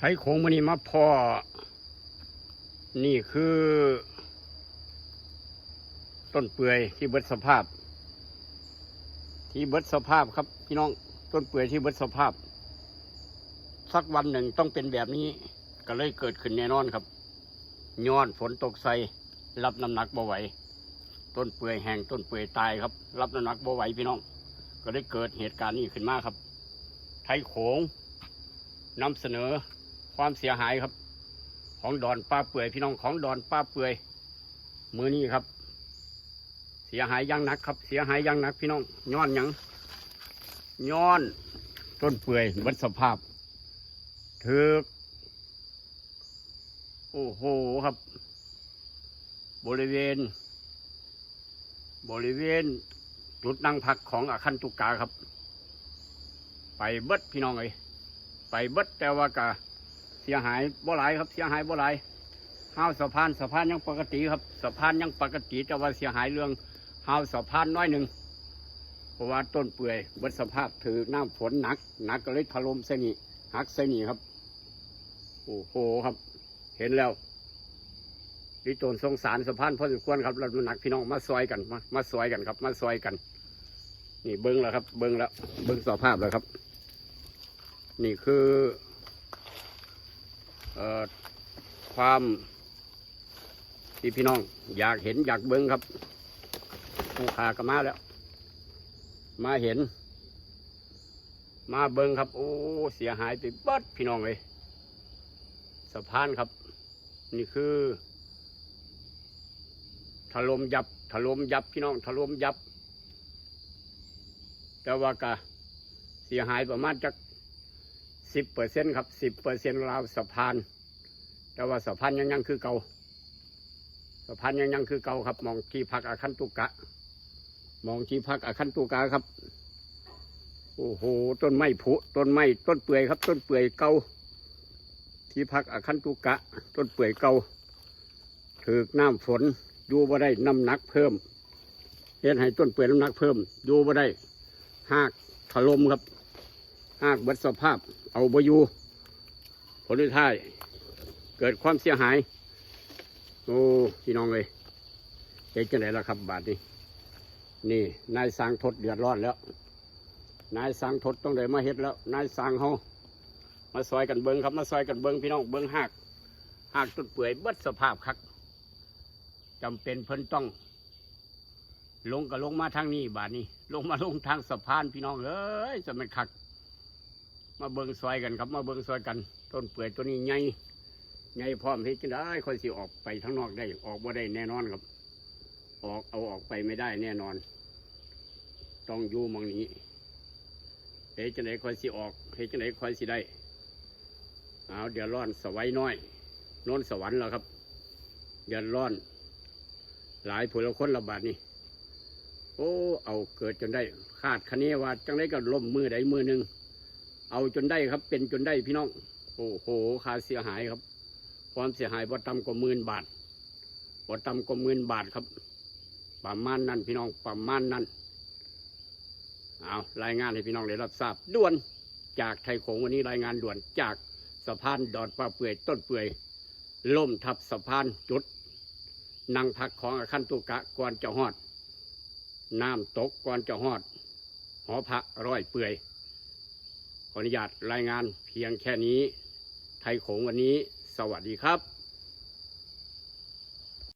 ไทยโขงมันนี่มาพ่อ นี่คือ ต้นเปื่อยที่เบิดสภาพ ที่เบิดสภาพครับพี่น้องต้นเปื่อยที่เบิดสภาพ สักวันหนึ่งต้องเป็นแบบนี้ ก็เลยเกิดขึ้นแน่นอนครับย้อนฝนตกใส่รับน้ำหนักบ่ไหว ต้นเปื่อยแห้งต้นเปื่อยตายครับ รับน้ำหนักบ่ไหวพี่น้อง ก็ได้เกิดเหตุการณ์นี้ขึ้นมาครับ ไทยโขงนำเสนอ ความเสียหายครับ ของดอนป้าเปื่อย พี่น้องของดอนป้าเปื่อย มือนี้ครับ เสียหายยังนักครับ เสียหายยังนัก พี่น้องย้อนยังย้อน ต้นเปื่อยเบัดสภาพถือกโอ้โหครับ บริเวณ บริเวณจุดนั่งพักของอาคันตุกาครับ ไปเบิดพี่น้องเอ้ยไปเบิดแต่ว่ากะ สียหายบ่หลายครับ เสียหายบ่หลายห้าวสะพานสะพานยังปกติครับสะพานยังปกติแต่ว่าเสียหายเรื่องห้าวสะพานน้อยหนึ่งเพราะว่าต้นเปื่อยบิดสภาพถือน้ำฝนหนักหนักก็เลยถล่มเสนีหักเสนีครับ โอ้โหครับ เห็นแล้วดิโตนสงสารสะพานพอสมควรครับเราหนักพี่น้องมาซอยกันมามาซอยกันครับ มาซอยกัน นี่เบิ้งแล้วครับ เบิ้งแล้ว เบิ้งสภาพแล้วครับ นี่คือ ความที่พี่น้องอยากเห็นอยากเบิ้งครับผู้ขาก็มาแล้ว มาเห็น มาเบิ้งครับ โอ้เสียหายไปเบิดพี่น้องเลยสะพานครับ นี่คือถล่มยับถล่มยับพี่น้องถล่มยับ แต่ว่ากะเสียหายประมาณจัก สิบเปอร์เซ็นครับสิบเปอร์เซ็นราวสะพาน แต่ว่าสะพานยังยังคือเก่าสะพานยังยังคือเก่าครับ มองที่พักอาคันตุกะ มองที่พักอาคันตุกะครับ โอ้โหต้นไม้ผุต้นไม้ต้นเปื่อยครับ ต้นเปื่อยเก่าที่พักอาคันตุกะ ต้นเปื่อยเก่าถือน้ำฝนดูบ่ได้น้ำหนักเพิ่มเฮ็ดให้ต้นเปื่อยน้ำหนักเพิ่ม ดูบ่ได้หากถล่มครับ หากเบัดสภาพเอาบอยู่ผลที่ท้าย เกิดความเสียหาย โอ้พี่น้องเลยเจ๊จะไหนล่ะครับบาทนี้ นี่ นายสร้างทดเดือดร้อนแล้ว นายสร้างทดต้องได้มาเฮ็ดแล้ว นายสร้างเฮามาซอยกันเบิงครับมาซอยกันเบิงพี่น้องเบิงหากหากต้นเปื่อยเบิดสภาพครับจำเป็นเพิ่นต้อง ลงก็ลงมาทางนี้บาทนี้ ลงมาลงทางสะพานพี่น้องเอ้ยจะเป็นคัก มาเบิงซอยกันครับ มาเบิงซอยกัน ต้นเปื่อยตัวนี้ใหญ่ใหญ่พร้อมที่จะได้ค่อยสิออกไปข้างนอกได้ออกบ่ได้แน่นอนครับ ออกเอาออกไปไม่ได้แน่นอน ต้องอยู่มองนี้เฮ้จะไหนค่อยสิออกเฮ้จะไหนค่อยสิได้เอาเดี๋ยวร้อนสวัยน้อยน้นสวรรค์แล้วครับเดือดร้อน หลายผู้ละคนระบาดนี่โอ้ เอาเกิดจนได้คาดคะเนว่าจังได้ก็ล่มมือใดมือหนึ่ง เอาจนได้ครับ เป็นจนได้พี่น้อง โอ้โหค่าเสียหายครับ ความเสียหายบ่ต่ำกว่าหมื่นบาทบ่ต่ำกว่าหมื่นบาทครับประมาณนั้นพี่น้องประมาณนั้นเอารายงานให้พี่น้องได้รับทราบด่วนจากไทยโขงวันนี้รายงานด่วนจากสะพานดอนปลาเปื่อยต้นเปื่อยล่มทับสะพานจุดนั่งพักของอาคันตุกะก่อนจะหอด น้ำตกก่อนจะหอด หอพระร้อยเปื่อย อนุญาตรายงานเพียงแค่นี้ ไทยโขงวันนี้ สวัสดีครับ